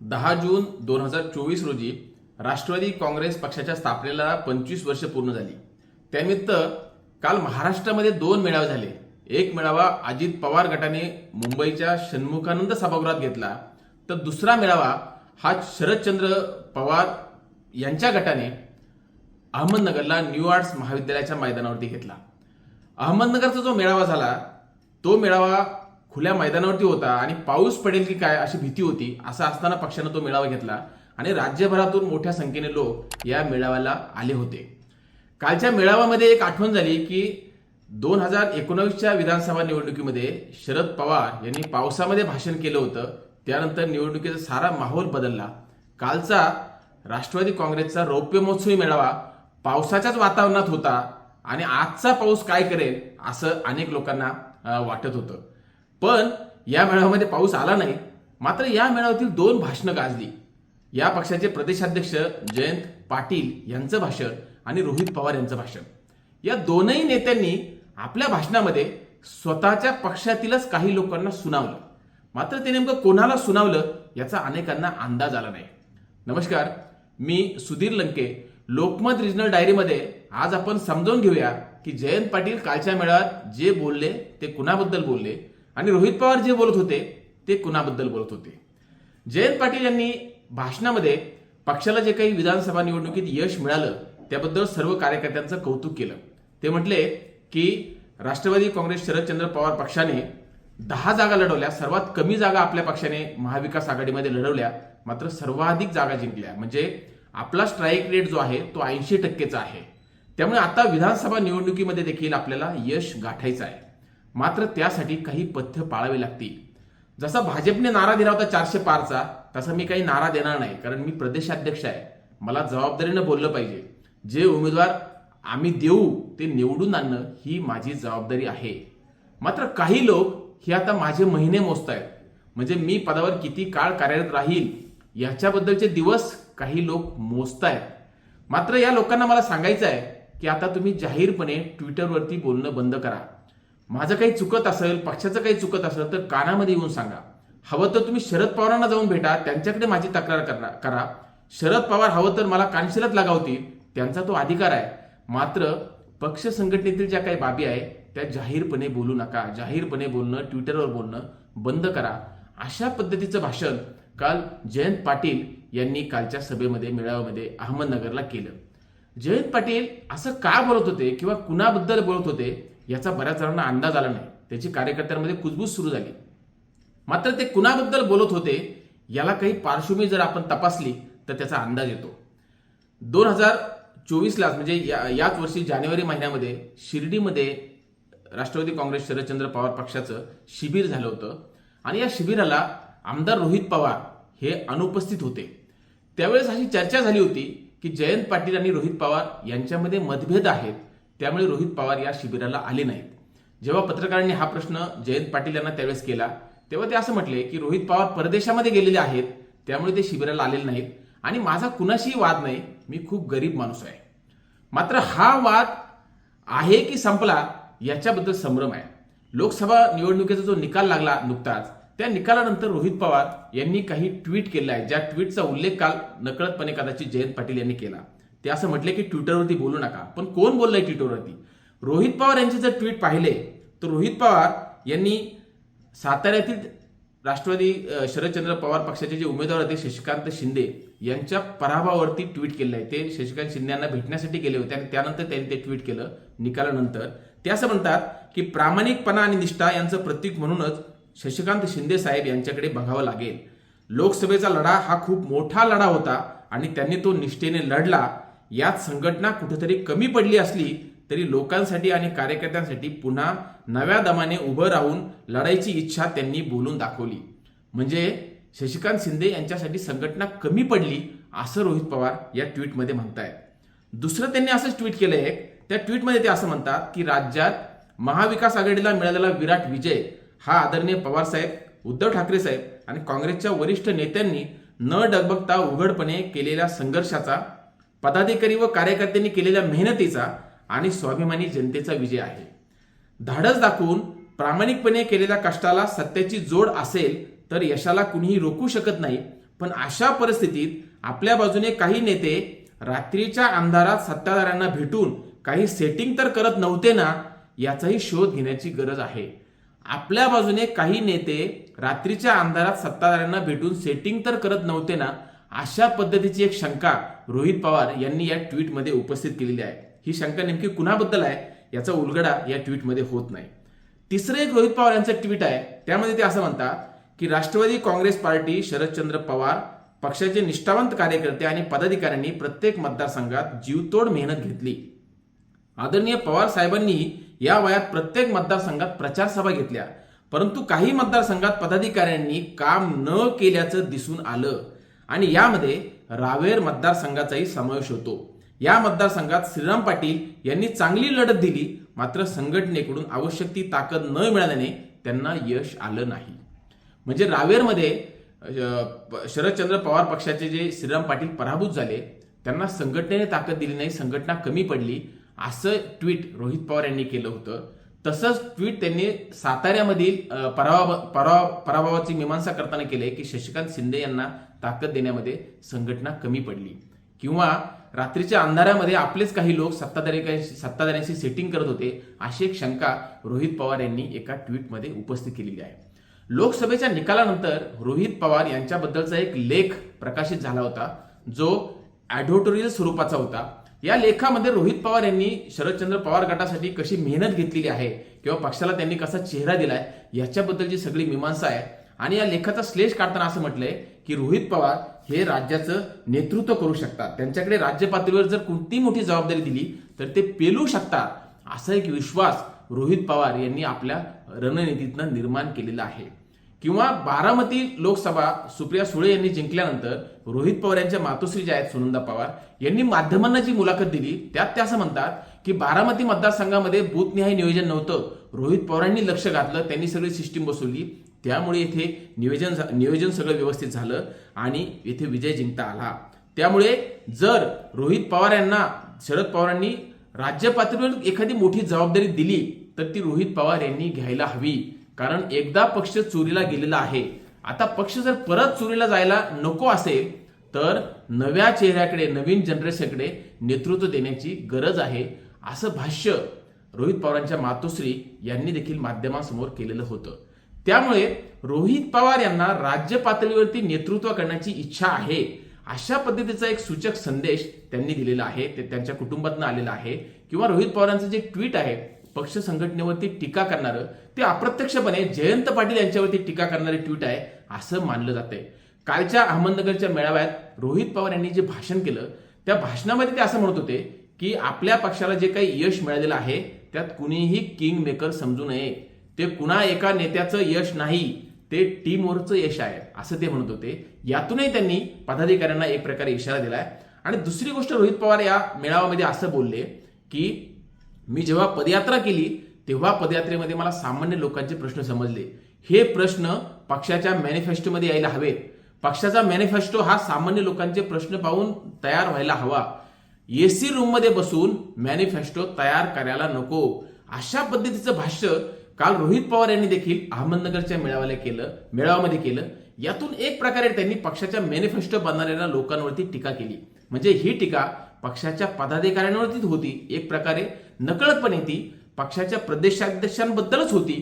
दहा जून दोन हजार चोवीस रोजी राष्ट्रवादी काँग्रेस पक्षाच्या स्थापनेला पंचवीस वर्ष पूर्ण झाली. त्यानिमित्त काल महाराष्ट्रामध्ये दोन मेळावे झाले. एक मेळावा अजित पवार गटाने मुंबईच्या षण्मुखानंद सभागृहात घेतला. तर दुसरा मेळावा हा शरदचंद्र पवार यांच्या गटाने अहमदनगरला न्यू आर्ट्स महाविद्यालयाच्या मैदानावरती घेतला. अहमदनगरचा जो मेळावा झाला तो मेळावा खुल्या मैदानावरती होता आणि पाऊस पडेल की काय अशी भीती होती असं असताना पक्षानं तो मेळावा घेतला आणि राज्यभरातून मोठ्या संख्येने लोक या मेळाव्याला आले होते. कालच्या मेळाव्यामध्ये एक आठवण झाली की दोन हजार एकोणावीसच्या विधानसभा निवडणुकीमध्ये शरद पवार यांनी पावसामध्ये भाषण केलं होतं. त्यानंतर निवडणुकीचा सारा माहोल बदलला. कालचा राष्ट्रवादी काँग्रेसचा रौप्य महोत्सवी मेळावा पावसाच्याच वातावरणात होता आणि आजचा पाऊस काय करेल असं अनेक लोकांना वाटत होतं. पण या मेळाव्यामध्ये पाऊस आला नाही. मात्र या मेळाव्यातील दोन भाषणं गाजली. या पक्षाचे प्रदेशाध्यक्ष जयंत पाटील यांचं भाषण आणि रोहित पवार यांचं भाषण. या दोनही नेत्यांनी आपल्या भाषणामध्ये स्वतःच्या पक्षातीलच काही लोकांना सुनावलं. मात्र ते नेमकं कोणाला सुनावलं याचा अनेकांना अंदाज आला नाही. नमस्कार मी सुधीर लंके. लोकमत रिजनल डायरीमध्ये आज आपण समजावून घेऊया की जयंत पाटील कालच्या मेळाव्यात जे बोलले ते कुणाबद्दल बोलले? आणि रोहित पवार जे बोलत होते ते कुणाबद्दल बोलत होते? जयंत पाटील यांनी भाषणामध्ये पक्षाला जे काही विधानसभा निवडणुकीत यश मिळालं त्याबद्दल सर्व कार्यकर्त्यांचं कौतुक केलं. ते म्हटले की राष्ट्रवादी काँग्रेस शरदचंद्र पवार पक्षाने दहा जागा लढवल्या सर्वात कमी जागा आपल्या पक्षाने महाविकास आघाडीमध्ये लढवल्या मात्र सर्वाधिक जागा जिंकल्या. म्हणजे आपला स्ट्राईक रेट जो आहे तो ऐंशी टक्केचा आहे. त्यामुळे आता विधानसभा निवडणुकीमध्ये देखील आपल्याला यश गाठायचं आहे. मात्र त्यासाठी काही पथ्य पाळावी लागतील. जसा भाजपने नारा दिला होता चारशे पारचा तसा मी काही नारा देणार नाही कारण मी प्रदेशाध्यक्ष आहे. मला जबाबदारीनं बोललं पाहिजे. जे उमेदवार आम्ही देऊ ते निवडून आणणं ही माझी जबाबदारी आहे. मात्र काही लोक हे आता माझे महिने मोजतायत. म्हणजे मी पदावर किती काळ कार्यरत राहील याच्याबद्दलचे दिवस काही लोक मोजत आहेत मात्र या लोकांना मला सांगायचं आहे की आता तुम्ही जाहीरपणे ट्विटरवरती बोलणं बंद करा. माझं काही चुकत असेल पक्षाचं काही चुकत असेल तर कानामध्ये येऊन सांगा. हवं तर तुम्ही शरद पवारांना जाऊन भेटा त्यांच्याकडे माझी तक्रार करा करा. शरद पवार हवं तर मला कानशिलात लागावतील त्यांचा तो अधिकार आहे. मात्र पक्ष संघटनेतील ज्या काही बाबी आहे त्या जाहीरपणे बोलू नका. जाहीरपणे बोलणं ट्विटरवर बोलणं बंद करा. अशा पद्धतीचं भाषण काल जयंत पाटील यांनी कालच्या सभेमध्ये मेळाव्यामध्ये अहमदनगरला केलं. जयंत पाटील असं का बोलत होते किंवा कुणाबद्दल बोलत होते याचा बऱ्याच जणांना अंदाज आला नाही. त्याची कार्यकर्त्यांमध्ये कुजबूज सुरू झाली. मात्र ते कुणाबद्दल बोलत होते याला काही पार्श्वभूमी जर आपण तपासली तर त्याचा अंदाज येतो. दोन हजार चोवीसलाच म्हणजे या याच वर्षी जानेवारी महिन्यामध्ये शिर्डीमध्ये राष्ट्रवादी काँग्रेस शरदचंद्र पवार पक्षाचं शिबिर झालं होतं. आणि या शिबिराला आमदार रोहित पवार हे अनुपस्थित होते. त्यावेळेस अशी चर्चा झाली होती की जयंत पाटील आणि रोहित पवार यांच्यामध्ये मतभेद आहेत. त्यामुळे रोहित पवार या शिबिराला आले नाहीत. जेव्हा पत्रकारांनी हा प्रश्न जयंत पाटील यांना त्यावेळेस केला तेव्हा ते असं म्हटले की रोहित पवार परदेशामध्ये गेलेले आहेत त्यामुळे ते शिबिराला आलेले नाहीत आणि माझा कुणाशीही वाद नाही मी खूप गरीब माणूस आहे. मात्र हा वाद आहे की संपला याच्याबद्दल संभ्रम आहे. लोकसभा निवडणुकीचा जो निकाल लागला नुकताच त्या निकालानंतर रोहित पवार यांनी काही ट्विट केलं आहे ज्या ट्विटचा उल्लेख काल नकळतपणे कदाचित जयंत पाटील यांनी केला. ते असं म्हटले की ट्विटरवरती बोलू नका. पण कोण बोललंय ट्विटरवरती? रोहित पवार यांचे जर ट्विट पाहिले तर रोहित पवार यांनी साताऱ्यातील राष्ट्रवादी शरदचंद्र पवार पक्षाचे जे उमेदवार होते शशिकांत शिंदे यांच्या पराभवावरती ट्विट केलं आहे. ते शशिकांत शिंदे यांना भेटण्यासाठी गेले होते आणि त्यानंतर त्यांनी ते ट्विट केलं निकालानंतर. ते असं म्हणतात की प्रामाणिकपणा आणि निष्ठा यांचं प्रतीक म्हणूनच शशिकांत शिंदे साहेब यांच्याकडे बघावं लागेल. लोकसभेचा लढा हा खूप मोठा लढा होता आणि त्यांनी तो निष्ठेने लढला. यात संघटना कुठेतरी कमी पडली असली तरी लोकांसाठी आणि कार्यकर्त्यांसाठी पुन्हा नव्या दमाने उभं राहून लढायची इच्छा त्यांनी बोलून दाखवली. म्हणजे शशिकांत शिंदे यांच्यासाठी संघटना कमी पडली असं रोहित पवार या ट्विटमध्ये म्हणतायत. दुसरं त्यांनी असंच ट्विट केलं एक त्या ट्विटमध्ये ते असं म्हणतात की राज्यात महाविकास आघाडीला मिळालेला विराट विजय हा आदरणीय पवार साहेब उद्धव ठाकरे साहेब आणि काँग्रेसच्या वरिष्ठ नेत्यांनी न डगबगता उघडपणे केलेल्या संघर्षाचा पदाधिकारी व कार्यकर्त्यांनी केलेल्या मेहनतीचा आणि स्वाभिमानी जनतेचा विजय आहे. धाडस दाखवून प्रामाणिकपणे केलेल्या कष्टाला सत्याची जोड असेल तर यशाला कुणीही रोखू शकत नाही पण अशा परिस्थितीत आपल्या बाजूने काही नेते रात्रीच्या अंधारात सत्ताधाऱ्यांना भेटून काही सेटिंग तर करत नव्हते ना याचाही शोध घेण्याची गरज आहे. आपल्या बाजूने काही नेते रात्रीच्या अंधारात सत्ताधाऱ्यांना भेटून सेटिंग तर करत नव्हते ना अशा पद्धतीची एक शंका रोहित पवार यांनी या ट्विटमध्ये उपस्थित केलेली आहे. ही शंका नेमकी कुणाबद्दल आहे? याचा उलगडा या ट्विटमध्ये होत नाही. तिसरं एक रोहित पवार यांचं ट्विट आहे. त्यामध्ये ते असं म्हणतात की राष्ट्रवादी काँग्रेस पार्टी शरदचंद्र पवार पक्षाचे निष्ठावंत कार्यकर्ते आणि पदाधिकाऱ्यांनी प्रत्येक मतदारसंघात जीवतोड मेहनत घेतली. आदरणीय पवार साहेबांनी या वयात प्रत्येक मतदारसंघात प्रचारसभा घेतल्या. परंतु काही मतदारसंघात पदाधिकाऱ्यांनी काम न केल्याचं दिसून आलं. आणि यामध्ये रावेर मतदारसंघाचाही समावेश होतो. या मतदारसंघात श्रीराम पाटील यांनी चांगली लढत दिली मात्र संघटनेकडून आवश्यक ती ताकद न मिळाल्याने त्यांना यश आलं नाही. म्हणजे रावेरमध्ये शरदचंद्र पवार पक्षाचे जे श्रीराम पाटील पराभूत झाले त्यांना संघटनेने ताकद दिली नाही संघटना कमी पडली असं ट्विट रोहित पवार यांनी केलं होतं. तसंच ट्विट त्यांनी साताऱ्यामधील अ, पराभव पराभवाची मीमांसा करताना केले की शशिकांत शिंदे यांना ताकद देण्यामध्ये संघटना कमी पडली. किंवा रात्रीच्या अंधारामध्ये आपलेच काही लोक सत्ताधारी सत्ताधाऱ्यांशी सेटिंग करत होते अशी एक शंका रोहित पवार यांनी एका ट्विटमध्ये उपस्थित केलेली आहे. लोकसभेच्या निकालानंतर रोहित पवार यांच्याबद्दलचा एक लेख प्रकाशित झाला होता जो ॲडव्होटोरियल स्वरूपाचा होता. या लेखामध्ये रोहित पवार यांनी शरदचंद्र पवार गटासाठी कशी मेहनत घेतलेली आहे किंवा पक्षाला त्यांनी कसा चेहरा दिलाय याच्याबद्दलची सगळी मीमांसा आहे. आणि या लेखाचा श्लेष काढताना असं म्हटलंय की रोहित पवार हे राज्याचं नेतृत्व करू शकतात. त्यांच्याकडे राज्य पातळीवर जर कोणती मोठी जबाबदारी दिली तर ते पेलू शकतात. असा एक विश्वास रोहित पवार यांनी आपल्या रणनीतीतनं निर्माण केलेला आहे. किंवा बारामती लोकसभा सुप्रिया सुळे यांनी जिंकल्यानंतर रोहित पवार यांच्या मातोश्री ज्या आहेत सुनंदा पवार यांनी माध्यमांना जी मुलाखत दिली त्यात ते असं म्हणतात की बारामती मतदारसंघामध्ये बूथनिहाय नियोजन नव्हतं. रोहित पवारांनी लक्ष घातलं त्यांनी सगळी सिस्टीम बसवली. त्यामुळे इथे नियोजन झा- नियोजन सगळं व्यवस्थित झालं आणि इथे विजय जिंकता आला. त्यामुळे जर रोहित पवार यांना शरद पवारांनी राज्य पातळीवर एखादी मोठी जबाबदारी दिली तर ती रोहित पवार यांनी घ्यायला हवी. कारण एकदा पक्ष चोरीला गेलेला आहे. आता पक्ष जर परत चोरीला जायला नको असेल तर नव्या चेहऱ्याकडे नवीन जनरेशनकडे नेतृत्व देण्याची गरज आहे असं भाष्य रोहित पवारांच्या मातोश्री यांनी देखील माध्यमांसमोर केलेलं होतं. त्यामुळे रोहित पवार यांना राज्य पातळीवरती नेतृत्व करण्याची इच्छा आहे अशा पद्धतीचा एक सूचक संदेश त्यांनी दिलेला आहे ते त्यांच्या कुटुंबातून आलेला आहे किंवा रोहित पवारांचं जे ट्विट आहे पक्ष संघटनेवरती टीका करणारं ते अप्रत्यक्षपणे जयंत पाटील यांच्यावरती टीका करणारे ट्विट आहे असं मानलं जातंय. कालच्या अहमदनगरच्या मेळाव्यात रोहित पवार यांनी जे भाषण केलं त्या भाषणामध्ये ते असं म्हणत होते की आपल्या पक्षाला जे काही यश मिळालेलं आहे त्यात कुणीही किंग मेकर समजू नये. ते कुणा एका नेत्याचं यश नाही ते टीमवरचं यश आहे असं ते म्हणत होते. यातूनही त्यांनी पदाधिकाऱ्यांना एक प्रकारे इशारा दिलाय. आणि दुसरी गोष्ट रोहित पवार या मेळाव्यामध्ये असं बोलले की मी जेव्हा पदयात्रा केली तेव्हा पदयात्रेमध्ये मला सामान्य लोकांचे प्रश्न समजले. हे प्रश्न पक्षाच्या मॅनिफेस्टोमध्ये यायला हवेत. पक्षाचा मॅनिफेस्टो हा सामान्य लोकांचे प्रश्न पाहून तयार व्हायला हवा. एसी रूममध्ये बसून मॅनिफेस्टो तयार करायला नको. अशा पद्धतीचं भाष्य काल रोहित पवार यांनी देखील अहमदनगरच्या मेळाव्याला केलं मेळाव्यामध्ये केलं. यातून एक प्रकारे त्यांनी पक्षाच्या मॅनिफेस्टो बनणाऱ्या लोकांवरती टीका केली. म्हणजे ही टीका पक्षाच्या पदाधिकाऱ्यांवरतीच होती. एक प्रकारे नकळतपणे ती पक्षाच्या प्रदेशाध्यक्षांबद्दलच होती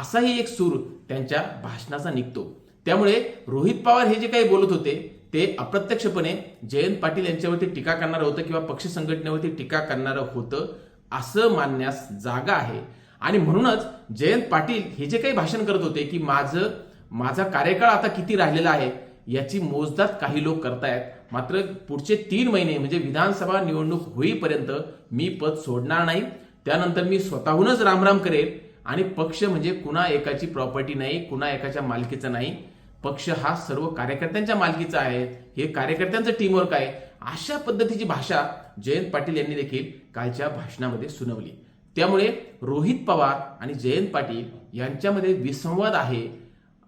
असाही एक सूर त्यांच्या भाषणाचा निघतो. त्यामुळे रोहित पवार हे जे काही बोलत होते ते अप्रत्यक्षपणे जयंत पाटील यांच्यावरती टीका करणारं होतं किंवा पक्ष संघटनेवरती टीका करणारं होतं असं मानण्यास जागा आहे. आणि म्हणूनच जयंत पाटील हे जे काही भाषण करत होते की माझं माझा कार्यकाळ आता किती राहिलेला आहे याची मोजदात काही लोक करतायत मात्र पुढचे तीन महिने म्हणजे विधानसभा निवडणूक होईपर्यंत मी पद सोडणार नाही. त्यानंतर मी स्वतःहूनच रामराम करेल आणि पक्ष म्हणजे कुणा एकाची प्रॉपर्टी नाही कुणा एकाच्या मालकीचा नाही. पक्ष हा सर्व कार्यकर्त्यांच्या मालकीचा आहे. हे कार्यकर्त्यांचं टीमवर्क आहे. अशा पद्धतीची भाषा जयंत पाटील यांनी देखील कालच्या भाषणामध्ये सुनावली. त्यामुळे रोहित पवार आणि जयंत पाटील यांच्यामध्ये विसंवाद आहे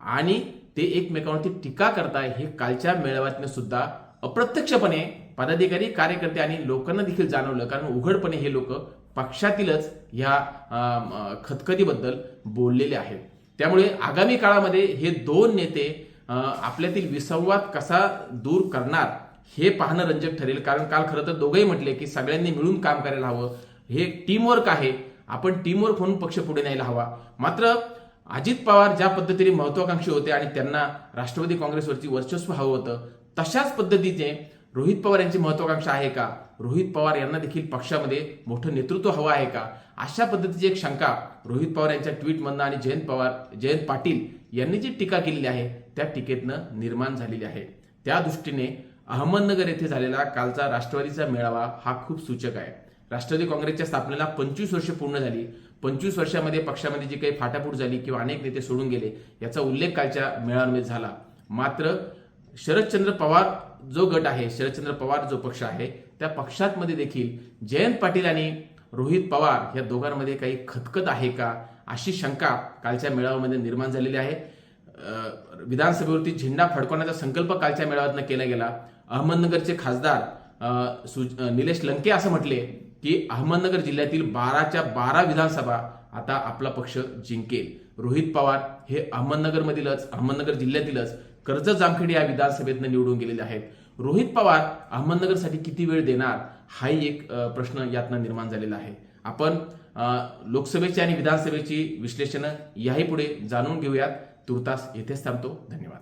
आणि ते एकमेकांवरती टीका करताय हे कालच्या मेळाव्यातनं सुद्धा अप्रत्यक्षपणे पदाधिकारी कार्यकर्ते आणि लोकांना देखील जाणवलं. कारण उघडपणे हे लोक पक्षातीलच ह्या खतखतीबद्दल बोललेले आहेत. त्यामुळे आगामी काळामध्ये हे दोन नेते आपल्यातील विसंवाद कसा दूर करणार हे पाहणं रंजक ठरेल. कारण काल खरं तर दोघंही म्हटले की सगळ्यांनी मिळून काम करायला हवं. हे टीमवर्क आहे. आपण टीमवर्क म्हणून पक्ष पुढे न्यायला हवा. मात्र अजित पवार ज्या पद्धतीने महत्वाकांक्षी होते आणि त्यांना राष्ट्रवादी काँग्रेसवरती वर्चस्व हवं होतं तशाच पद्धतीचे रोहित पवार यांची महत्वाकांक्षा आहे का? रोहित पवार यांना देखील पक्षामध्ये मोठं नेतृत्व हवं आहे का? अशा पद्धतीची एक शंका रोहित पवार यांच्या ट्विटमधनं आणि जयंत पवार जयंत पाटील यांनी जी टीका केलेली आहे त्या टीकेतनं निर्माण झालेली आहे. त्या दृष्टीने अहमदनगर येथे झालेला कालचा राष्ट्रवादीचा मेळावा हा खूप सूचक आहे. राष्ट्रवादी काँग्रेसच्या स्थापनेला पंचवीस वर्ष पूर्ण झाली. पंचवीस वर्षामध्ये पक्षामध्ये जी काही फाटाफूट झाली किंवा अनेक नेते सोडून गेले याचा उल्लेख कालच्या मेळाव्यामध्ये झाला. मात्र शरदचंद्र पवार जो गट आहे शरदचंद्र पवार जो पक्ष आहे त्या पक्षांमध्ये देखील जयंत पाटील आणि रोहित पवार या दोघांमध्ये काही खतखत आहे का अशी शंका कालच्या मेळाव्यामध्ये निर्माण झालेली आहे. विधानसभेवरती झेंडा फडकवण्याचा संकल्प कालच्या मेळाव्यातनं केला गेला. अहमदनगरचे खासदार निलेश लंके असं म्हटले की अहमदनगर जिल्ह्यातील बाराच्या बारा विधानसभा आता आपला पक्ष जिंकेल. रोहित पवार हे अहमदनगरमधीलच अहमदनगर जिल्ह्यातीलच कर्ज जामखेड या विधानसभेतनं निवडून गेलेले आहेत. रोहित पवार अहमदनगरसाठी किती वेळ देणार हाही एक प्रश्न यातनं निर्माण झालेला आहे. आपण लोकसभेची आणि विधानसभेची विश्लेषणं याही पुढे जाणून घेऊयात. तुर्तास येथेच थांबतो. धन्यवाद.